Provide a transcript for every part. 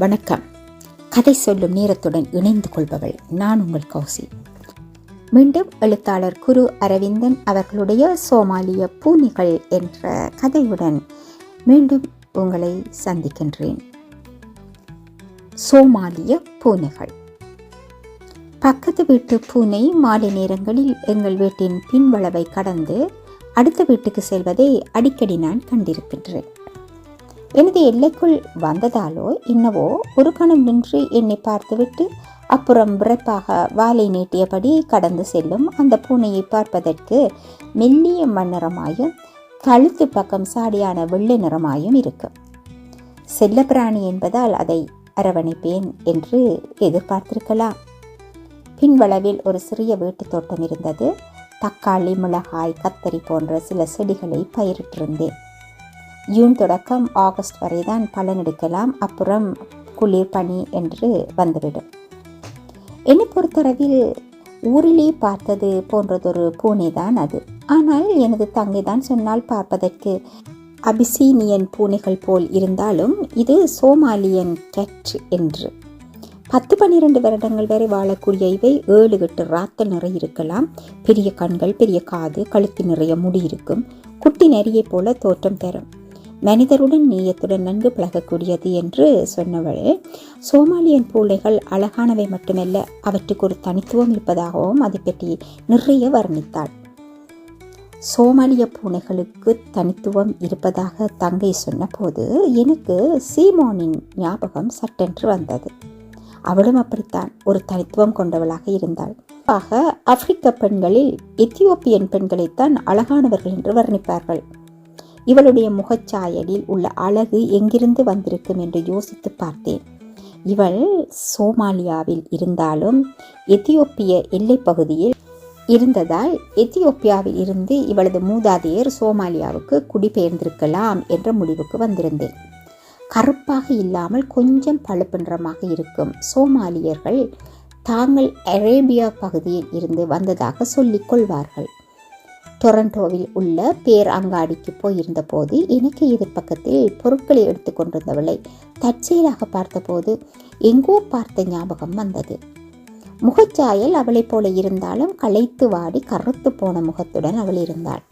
வணக்கம். கதை சொல்லும் நேரத்துடன் இணைந்து கொள்பவள் நான் உங்கள் கௌசி. மீண்டும் எழுத்தாளர் குரு அரவிந்தன் அவர்களுடைய சோமாலிய பூனிகள் என்ற கதையுடன் மீண்டும் உங்களை சந்திக்கின்றேன். சோமாலிய பூனைகள். பக்கத்து வீட்டு பூனை மாலை நேரங்களில் எங்கள் வீட்டின் பின்வளவை கடந்து அடுத்த வீட்டுக்கு செல்வதை அடிக்கடி நான் கண்டிருக்கின்றேன். எனது எல்லைக்குள் வந்ததாலோ என்னவோ ஒரு கணம் நின்று என்னை பார்த்துவிட்டு அப்புறம் விரைப்பாக வாலை நீட்டியபடி கடந்து செல்லும் அந்த பூனையை பார்ப்பதற்கு மெல்லிய மண்ணிறமாயும் கழுத்து பக்கம் சாடியான வெள்ளை நிறமாயும் இருக்கும் செல்லப்பிராணி என்பதால் அதை அரவணைப்பேன் என்று எதிர்பார்த்திருக்கலாம். பின்வளவில் ஒரு சிறிய வீட்டு தோட்டம் இருந்தது. தக்காளி மிளகாய் கத்தரி போன்ற சில செடிகளை பயிரிட்டிருந்தேன். ஜூன் தொடக்கம் ஆகஸ்ட் வரை தான் பலன் எடுக்கலாம். அப்புறம் குளிர் பனி என்று வந்துவிடும். என்னை பொறுத்தளவில் ஊரிலே பார்த்தது போன்றதொரு பூனை தான் அது. ஆனால் எனது தங்கை தான் சொன்னால் பார்ப்பதற்கு அபிசீனியன் பூனைகள் போல் இருந்தாலும் இது சோமாலியன் கெட் என்று. பத்து பன்னிரண்டு வருடங்கள் வரை வாழக்கூடிய இவை ஏழு எட்டு ராத்தல் நிறைய இருக்கலாம். பெரிய கண்கள் பெரிய காது கழுத்து நிறைய முடி இருக்கும். குட்டி நெறியை போல தோற்றம் தரும். மனிதருடன் நீயத்துடன் நன்கு பழகக்கூடியது என்று சொன்னவள். சோமாலியன் பூளைகள் அழகானவை மட்டுமல்ல அவற்றுக்கு ஒரு தனித்துவம் இருப்பதாகவும் அதை பற்றி நிறைய வர்ணித்தாள். சோமாலிய பூனைகளுக்கு தனித்துவம் இருப்பதாக தங்கை சொன்னபோது எனக்கு சீமோனின் ஞாபகம் சட்டென்று வந்தது. அவளும் அப்படித்தான் ஒரு தனித்துவம் கொண்டவளாக இருந்தாள். ஆக ஆப்பிரிக்க பெண்களில் எத்தியோப்பியன் பெண்களைத்தான் அழகானவர்கள் என்று வர்ணிப்பார்கள். இவளுடைய முகச்சாயலில் உள்ள அழகு எங்கிருந்து வந்திருக்கும் என்று யோசித்து பார்த்தேன். இவள் சோமாலியாவில் இருந்தாலும் எத்தியோப்பிய எல்லைப் பகுதியில் இருந்ததால் எத்தியோப்பியாவில் இருந்து இவளது மூதாதையர் சோமாலியாவுக்கு குடிபெயர்ந்திருக்கலாம் என்ற முடிவுக்கு வந்திருந்தேன். கருப்பாக இல்லாமல் கொஞ்சம் பழுப்புன்றமாக இருக்கும் சோமாலியர்கள் தாங்கள் அரேபியா பகுதியில் இருந்து வந்ததாக சொல்லிக் கொள்வார்கள். டொரண்டோவில் உள்ள பேர் அங்காடிக்கு போயிருந்தபோது எனக்கு எதிர்ப்பக்கத்தில் பொருட்களை எடுத்து கொண்டிருந்தவளை தற்செயலாக பார்த்தபோது எங்கோ பார்த்த ஞாபகம் வந்தது. முகச்சாயல் அவளைப் போல இருந்தாலும் களைத்து வாடி கருத்து போன முகத்துடன் அவள் இருந்தாள்.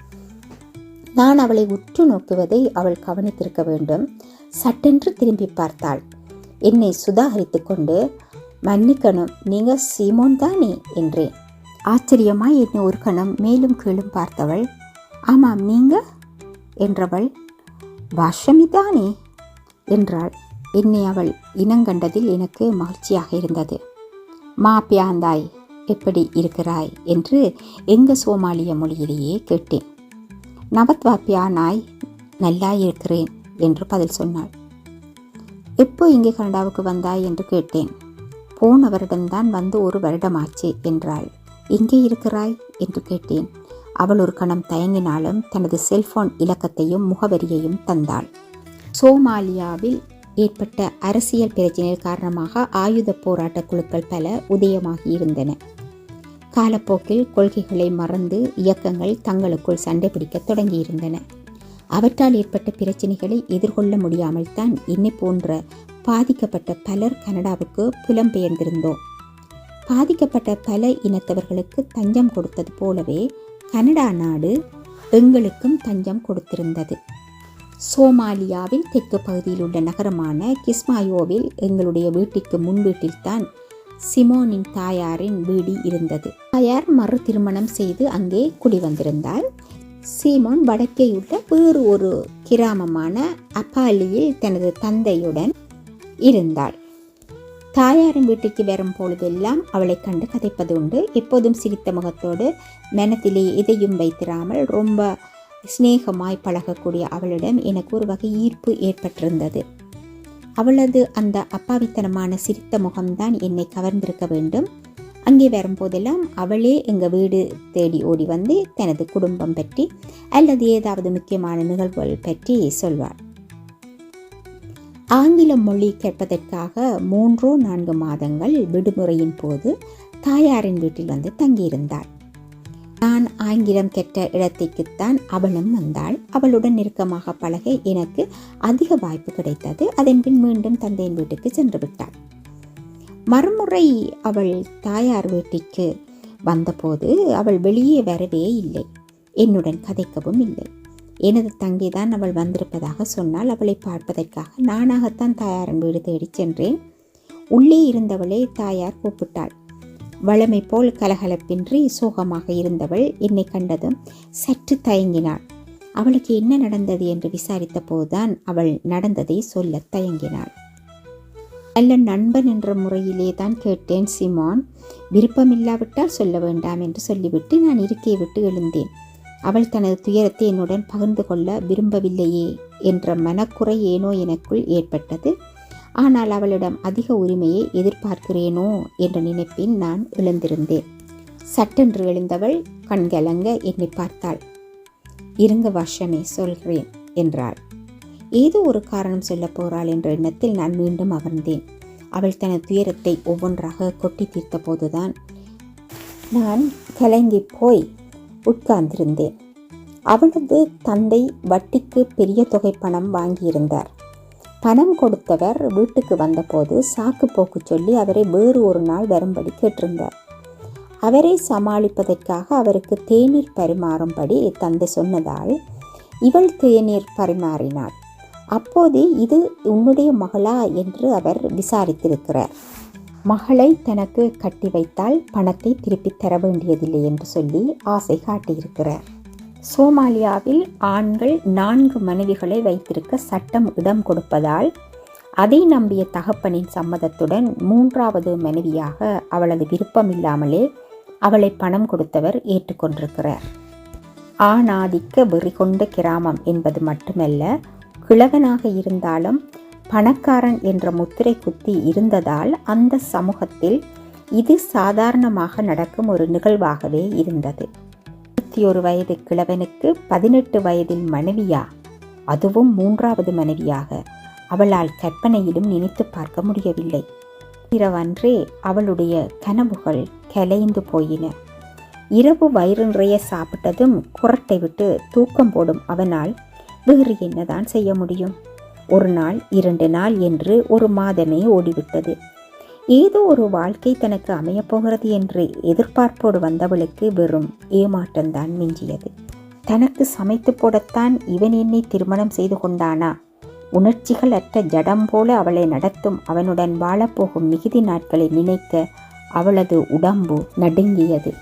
நான் அவளை உற்று நோக்குவதை அவள் கவனித்திருக்க வேண்டும். சட்டென்று திரும்பி பார்த்தாள். என்னை சுதாகரித்து கொண்டு மன்னிக்கணும் நீங்க சீமோன் தானே என்றேன். ஆச்சரியமாய் என்னை ஒரு கணம் மேலும் கீழும் பார்த்தவள் ஆமாம் நீங்க என்றவள் வாஷமிதானே என்றாள். என்னை அவள் இனங்கண்டதில் எனக்கு மகிழ்ச்சியாக இருந்தது. மா பியாந்தாய் எப்படி இருக்கிறாய்? என்று எங்க சோமாலிய மொழியிலேயே கேட்டேன். நவத்வா பியானாய் நல்லா இருக்கிறேன் என்று பதில் சொன்னாள். எப்போ இங்கே கனடாவுக்கு வந்தாய்? என்று கேட்டேன். போன வருடம்தான் வந்து ஒரு வருடமாச்சு என்றாள். எங்கே இருக்கிறாய்? என்று கேட்டேன். அவள் ஒரு கணம் தயங்கினாலும் தனது செல்போன் இலக்கத்தையும் முகவரியையும் தந்தாள். சோமாலியாவில் ஏற்பட்ட அரசியல் பிரச்சினைகள் காரணமாக ஆயுத போராட்ட குழுக்கள் பல உதயமாகி இருந்தன. காலப்போக்கில் கொள்கைகளை மறந்து இயக்கங்கள் தங்களுக்குள் சண்டை பிடிக்க தொடங்கியிருந்தன. அவற்றால் ஏற்பட்ட பிரச்சனைகளை எதிர்கொள்ள முடியாமல் தான் இன்னை போன்ற பாதிக்கப்பட்ட பலர் கனடாவுக்கு புலம்பெயர்ந்திருந்தோம். பாதிக்கப்பட்ட பல இனத்தவர்களுக்கு தஞ்சம் கொடுத்தது போலவே கனடா நாடு எங்களுக்கும் தஞ்சம் கொடுத்திருந்தது. சோமாலியாவின் தெற்கு பகுதியில் உள்ள நகரமான கிஸ்மாயோவில் எங்களுடைய வீட்டிற்கு முன் வீட்டில்தான் சிமோனின் தாயாரின் வீடு இருந்தது. தாயார் மறு திருமணம் செய்து அங்கே குடி வந்திருந்தார் சீமோன் வடக்கே உள்ள வேறு ஒரு கிராமமான அப்பாலியில் தனது தந்தையுடன் இருந்தாள் தாயாரின் வீட்டுக்கு வரும் பொழுதெல்லாம் அவளை கண்டு கதைப்பது உண்டு. எப்போதும் சிரித்த முகத்தோடு மனத்திலே எதையும் வைத்திராமல் ரொம்ப சிநேகமாய் பழகக்கூடிய அவளிடம் எனக்கு ஒரு வகை ஈர்ப்பு ஏற்பட்டிருந்தது. அவளது அந்த அப்பாவித்தனமான சிரித்த முகம்தான் என்னை கவர்ந்திருக்க வேண்டும். அங்கே வரும்போதெல்லாம் அவளே எங்கள் வீடு தேடி ஓடி வந்து தனது குடும்பம் பற்றி அல்லது ஏதாவது முக்கியமான நிகழ்வுகள் பற்றி சொல்வாள். ஆங்கில மொழி கேட்பதற்காக மூன்றோ நான்கு மாதங்கள் விடுமுறையின் போது தாயாரின் வீட்டில் வந்து தங்கியிருந்தாள். நான் ஆங்கிலம் கெட்ட இடத்திற்குத்தான் அவளும் வந்தாள். அவளுடன் நெருக்கமாக பழக எனக்கு அதிக வாய்ப்பு கிடைத்தது. அதன் பின் மீண்டும் தந்தையின் வீட்டுக்கு சென்று விட்டாள். மறுமுறை அவள் தாயார் வீட்டிற்கு வந்தபோது அவள் வெளியே வரவே இல்லை. என்னுடன் கதைக்கவும் இல்லை. எனது தங்கிதான் அவள் வந்திருப்பதாக சொன்னால் அவளை பார்ப்பதற்காக நானாகத்தான் தாயாரின் வீடு தேடிச் சென்றேன். உள்ளே இருந்தவளை தாயார் கூப்பிட்டாள். வளமை போல் கலகலப்பின்றி சோகமாக இருந்தவள் என்னை கண்டதும் சற்று தயங்கினாள். அவளுக்கு என்ன நடந்தது என்று விசாரித்த போதுதான் அவள் நடந்ததை சொல்ல தயங்கினாள். நல்ல நண்பன் என்ற முறையிலே தான் கேட்டேன் சிமான். விருப்பமில்லாவிட்டால் சொல்ல வேண்டாம் என்று சொல்லிவிட்டு நான் இருக்கையை விட்டு எழுந்தேன். அவள் தனது துயரத்தை என்னுடன் பகிர்ந்து கொள்ள விரும்பவில்லையே என்ற மனக்குறை ஏனோ எனக்குள் ஏற்பட்டது. ஆனால் அவளிடம் அதிக உரிமையை எதிர்பார்க்கிறேனோ என்ற நினைப்பில் நான் எழுந்திருந்தேன். சட்டென்று எழுந்தவள் கண்கலங்க என்னை பார்த்தாள். இருங்க வருஷமே சொல்கிறேன் என்றாள். ஏதோ ஒரு காரணம் சொல்லப் போகிறாள் என்ற எண்ணத்தில் நான் மீண்டும் அமர்ந்தேன். அவள் தனது துயரத்தை ஒவ்வொன்றாக கொட்டி தீர்த்த போதுதான் நான் கலங்கி போய் உட்கார்ந்திருந்தேன். அவளது தந்தை வட்டிக்கு பெரிய தொகை பணம் வாங்கியிருந்தார். பணம் கொடுத்தவர் வீட்டுக்கு வந்தபோது சாக்கு போக்கு சொல்லி அவரை வேறு ஒரு நாள் வரும்படி கேட்டிருந்தார். அவரை சமாளிப்பதற்காக அவருக்கு தேநீர் பரிமாறும்படி தந்தை சொன்னதால் இவள் தேநீர் பரிமாறினாள். அப்போது இது உன்னுடைய மகளா என்று அவர் விசாரித்திருக்கிறார். மகளை தனக்கு கட்டி வைத்தால் பணத்தை திருப்பித் தர வேண்டியதில்லை என்று சொல்லி ஆசை காட்டியிருக்கிறார். சோமாலியாவில் ஆண்கள் நான்கு மனைவிகளை வைத்திருக்க சட்டம் இடம் கொடுப்பதால் அதை நம்பிய தகப்பனின் சம்மதத்துடன் மூன்றாவது மனைவியாக அவளது விருப்பமில்லாமலே அவளை பணம் கொடுத்தவர் ஏற்றுக்கொண்டிருக்கிறார். ஆணாதிக்க வெறி கொண்ட கிராமம் என்பது மட்டுமல்ல கிழவனாக இருந்தாலும் பணக்காரன் என்ற முத்திரை குத்தி இருந்ததால் அந்த சமூகத்தில் இது சாதாரணமாக நடக்கும் ஒரு நிகழ்வாகவே இருந்தது. இருபத்தி ஒரு வயது கிழவனுக்கு பதினெட்டு வயதில் மனைவியா? அதுவும் மூன்றாவது மனைவியாக. அவளால் கற்பனையிலும் நினைத்து பார்க்க முடியவில்லை. இரவன்றே அவளுடைய கனவுகள் கலைந்து போயின. இரவு வயிறு நிறைய சாப்பிட்டதும் குரட்டை விட்டு தூக்கம் போடும் அவனால் வேறு என்னதான் செய்ய முடியும்? ஒரு நாள் இரண்டு நாள் என்று ஒரு மாதமே ஓடிவிட்டது. ஏதோ ஒரு வாழ்க்கை தனக்கு அமையப்போகிறது என்று எதிர்பார்ப்போடு வந்தவளுக்கு வெறும் ஏமாற்றம்தான் மிஞ்சியது. தனக்கு சமைத்து போடத்தான் இவன் என்னை திருமணம் செய்து கொண்டானா? உணர்ச்சிகள் அற்ற ஜடம் போல அவளை நடத்தும் அவனுடன் வாழப்போகும் மிகுதி நாட்களை நினைக்க அவளது உடம்பு நடுங்கியது.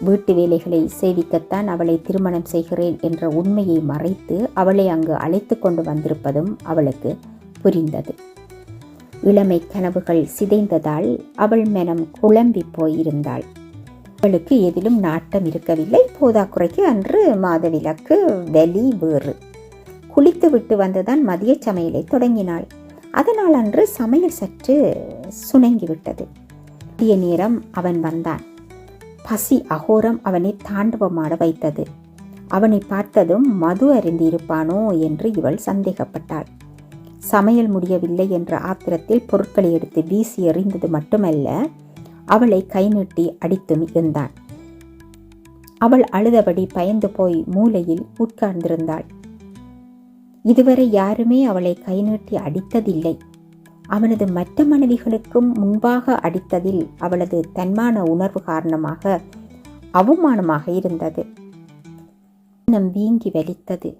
வீட்டு வேலைகளை சேவிக்கத்தான் அவளை திருமணம் செய்கிறேன் என்ற உண்மையை மறைத்து அவளை அங்கு அழைத்து கொண்டு வந்திருப்பதும் அவளுக்கு புரிந்தது. இளமை கனவுகள் சிதைந்ததால் அவள் மனம் குழம்பி போயிருந்தாள். அவளுக்கு எதிலும் நாட்டம் இருக்கவில்லை. போதாக்குறைக்கு அன்று மாதவிலக்கு வெளி வேறு. குளித்து விட்டு வந்துதான் மதிய சமையலை தொடங்கினாள். அதனால் அன்று சமையல் சற்று சுணங்கிவிட்டது. மதிய நேரம் அவன் வந்தான். பசி அகோரம் அவனை தாண்டவமாட வைத்தது. அவனை பார்த்ததும் மது அறிந்திருப்பானோ என்று இவள் சந்தேகப்பட்டாள். சமையல் முடியவில்லை என்ற ஆத்திரத்தில் பொருட்களை எடுத்து வீசி எறிந்தது மட்டுமல்ல அவளை கை நீட்டி அடித்தும் இருந்தான் அவள் அழுதபடி பயந்து போய் மூலையில் உட்கார்ந்திருந்தாள். இதுவரை யாருமே அவளை கை நீட்டி அடித்ததில்லை. அவனது மற்ற மனைவிகளுக்கும் முன்பாக அடித்ததில் அவளது தன்மான உணர்வு காரணமாக அவமானமாக இருந்தது. நம் வீங்கி வலித்தது.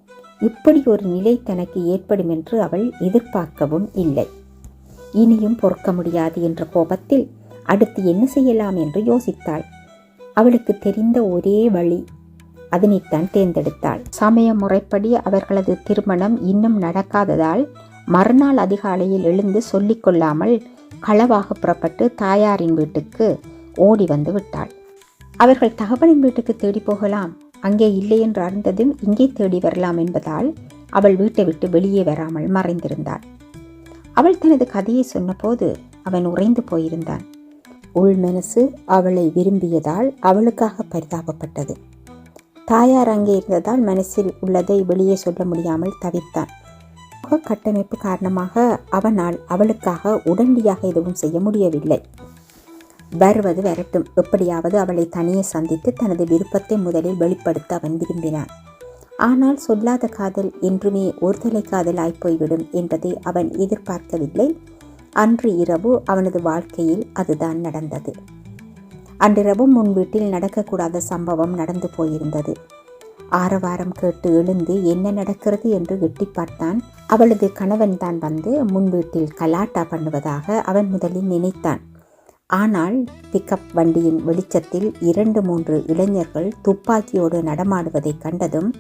இப்படி ஒரு நிலை தனக்கு ஏற்படும் என்று அவள் எதிர்பார்க்கவும் இல்லை. இனியும் பொறுக்க முடியாது என்ற கோபத்தில் அடுத்து என்ன செய்யலாம் என்று யோசித்தாள். அவளுக்கு தெரிந்த ஒரே வழி அதனைத்தான் தேர்ந்தெடுத்தாள். சமய முறைப்படி அவர்களது திருமணம் இன்னும் நடக்காததால் மறுநாள் அதிகாலையில் எழுந்து சொல்லிக்கொள்ளாமல் களவாக புறப்பட்டு தாயாரின் வீட்டுக்கு ஓடி வந்து விட்டாள். அவர்கள் தகவலின் வீட்டுக்கு தேடி போகலாம். அங்கே இல்லை என்று அறிந்ததும் இங்கே தேடி வரலாம் என்பதால் அவள் வீட்டை விட்டு வெளியே வராமல் மறைந்திருந்தாள். அவள் தனது கதையை சொன்னபோது அவன் உறைந்து போயிருந்தான். உள் மனசு அவளை விரும்பியதால் அவளுக்காக பரிதாபப்பட்டது. தாயார் அங்கே இருந்ததால் மனசில் உள்ளதை வெளியே சொல்ல முடியாமல் தவித்தான். சமூக கட்டமைப்பு காரணமாக அவனால் அவளுக்காக உடனடியாக எதுவும் செய்ய முடியவில்லை. வருவது வரட்டும். எப்படியாவது அவளை தனியே சந்தித்து தனது விருப்பத்தை முதலில் வெளிப்படுத்த அவன் விரும்பினான். ஆனால் சொல்லாத காதல் என்றுமே ஒருதலை காதலாய் போய்விடும் என்பதை அவன் எதிர்பார்க்கவில்லை. அன்று இரவு அவனது வாழ்க்கையில் அதுதான் நடந்தது. அன்றிரவு முன் வீட்டில் நடக்கக்கூடாத சம்பவம் நடந்து போயிருந்தது. ஆரவாரம் கேட்டு எழுந்து என்ன நடக்கிறது என்று எட்டி பார்த்தான். அவளது கணவன் தான் வந்து முன் வீட்டில் கலாட்டா பண்ணுவதாக அவன் முதலில் நினைத்தான். ஆனால் பிக்கப் வண்டியின் வெளிச்சத்தில் இரண்டு மூன்று இளைஞர்கள் துப்பாக்கியோடு நடமாடுவதை கண்டதும்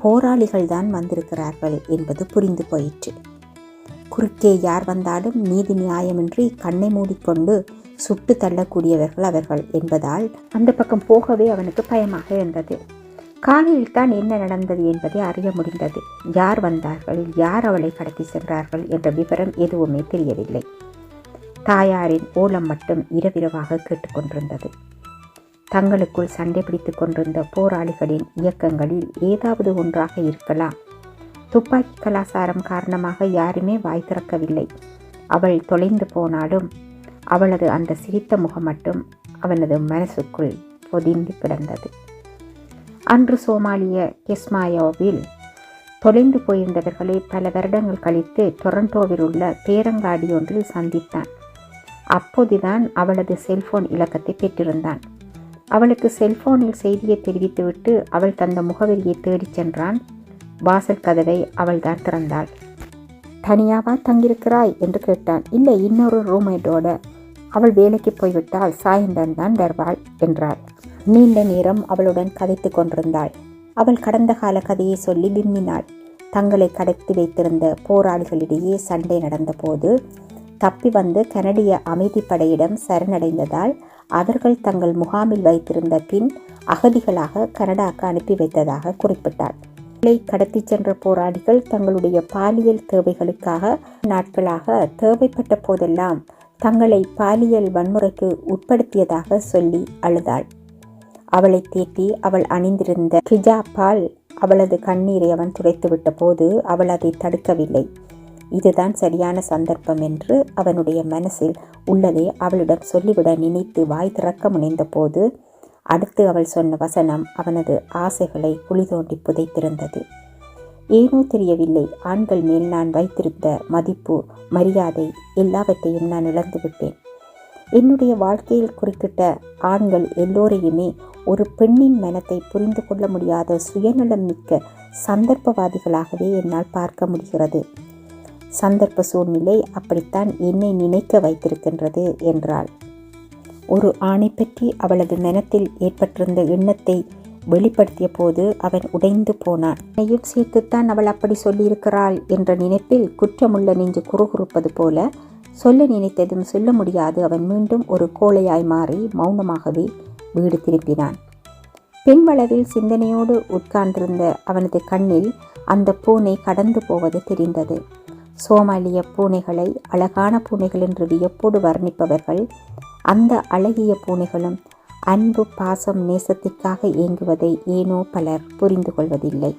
போராளிகள் தான் வந்திருக்கிறார்கள் என்பது புரிந்து போயிற்று. குறுக்கே யார் வந்தாலும் நீதி நியாயமின்றி கண்ணை மூடிக்கொண்டு சுட்டு தள்ளக்கூடியவர்கள் அவர்கள் என்பதால் அந்த பக்கம் போகவே அவனுக்கு பயமாக இருந்தது. காலையில் தான் என்ன நடந்தது என்பதை அறிய முடிந்தது. யார் வந்தார்கள்? யார் அவளை கடத்தி சென்றார்கள்? என்ற விவரம் எதுவுமே தெரியவில்லை. தாயாரின் ஓலம் மட்டும் இரவிரவாக கேட்டுக்கொண்டிருந்தது. தங்களுக்குள் சண்டை பிடித்துக் கொண்டிருந்த போராளிகளின் இயக்கங்களில் ஏதாவது ஒன்றாக இருக்கலாம். துப்பாக்கி கலாசாரம் காரணமாக யாருமே வாய் திறக்கவில்லை. அவள் தொலைந்து போனாலும் அவளது அந்த சிரித்த முகம் மட்டும் அவனது மனசுக்குள் பொதிந்து கிடந்தது. அன்று சோமாலிய கெஸ்மாயோவில் தொலைந்து போயிருந்தவர்களை பல வருடங்கள் கழித்து டொரண்டோவில் உள்ள பேரங்காடி ஒன்றில் சந்தித்தான். அப்போதுதான் அவளது செல்போன் இலக்கத்தை பெற்றிருந்தான். அவளுக்கு செல்போனில் செய்தியை தெரிவித்துவிட்டு அவள் தந்த முகவரியை தேடிச் சென்றான். வாசல் கதவை அவள் தான் திறந்தாள். தனியாவா தங்கியிருக்கிறாய்? என்று கேட்டான். இல்லை இன்னொரு ரூம்மேட்டோட அவள் வேலைக்கு போய்விட்டால் சாயந்தரம் தான் வருவாள் என்றாள். நீண்ட நேரம் அவளுடன் கதைத்து கொண்டிருந்தாள். அவள் கடந்த கால கதையை சொல்லி விம்மினாள். தங்களை கடத்தி வைத்திருந்த போராளிகளிடையே சண்டை நடந்தபோது தப்பி வந்து கனடிய அமைதிப்படையிடம் சரணடைந்ததால் அவர்கள் தங்கள் முகாமில் வைத்திருந்த பின் அகதிகளாக கனடாக்கு அனுப்பி வைத்ததாக குறிப்பிட்டார் கடத்தி சென்ற போராளிகள் தங்களுடைய பாலியல் தேவைகளுக்காக நாட்களாக தேவைப்பட்ட போதெல்லாம் தங்களை பாலியல் வன்முறைக்கு உட்படுத்தியதாக சொல்லி அழுதாள். அவளை தேட்டி அவள் அணிந்திருந்த ஹிஜாப்பால் அவளது கண்ணீரை அவன் துடைத்துவிட்ட போது அவள் அதை தடுக்கவில்லை. இதுதான் சரியான சந்தர்ப்பம் என்று அவனுடைய மனசில் உள்ளதை அவளிடம் சொல்லிவிட நினைத்து வாய் திறக்க முனைந்த போது அடுத்து அவள் சொன்ன வசனம் அவனது ஆசைகளை குழி தோண்டி புதைத்திருந்தது. ஏனோ தெரியவில்லை ஆண்கள் மேல் நான் வைத்திருந்த மதிப்பு மரியாதை எல்லாவற்றையும் நான் இழந்து விட்டேன் என்னுடைய வாழ்க்கையில் குறிக்கிட்ட ஆண்கள் எல்லோரையுமே ஒரு பெண்ணின் மனத்தை புரிந்து கொள்ள முடியாத சுயநலம் மிக்க சந்தர்ப்பவாதிகளாகவே என்னால் பார்க்க முடிகிறது. சந்தர்ப்ப சூழ்நிலை அப்படித்தான் என்னை நினைக்க வைத்திருக்கின்றது என்றாள். ஒரு ஆணை பற்றி அவளது மனத்தில் ஏற்பட்டிருந்த எண்ணத்தை வெளிப்படுத்திய போது அவன் உடைந்து போனான். என்னையும் சேர்த்துத்தான் அவள் அப்படி சொல்லியிருக்கிறாள் என்ற நினைப்பில் குற்றமுள்ள நெஞ்சு குறுகுறுப்பது போல சொல்ல நினைத்ததும் சொல்ல முடியாது. அவன் மீண்டும் ஒரு கோழையாய் மாறி மௌனமாகவே வீடு திரும்பினான். பின்வளவில் சிந்தனையோடு உட்கார்ந்திருந்த அவனது கண்ணில் அந்த பூனை கடந்து போவது தெரிந்தது. சோமாலிய பூனைகளை அழகான பூனைகள் என்று வியப்போடு வர்ணிப்பவர்கள் அந்த அழகிய பூனைகளும் அன்பு பாசம் நேசத்திற்காக இயங்குவதை ஏனோ பலர் புரிந்து கொள்வதில்லை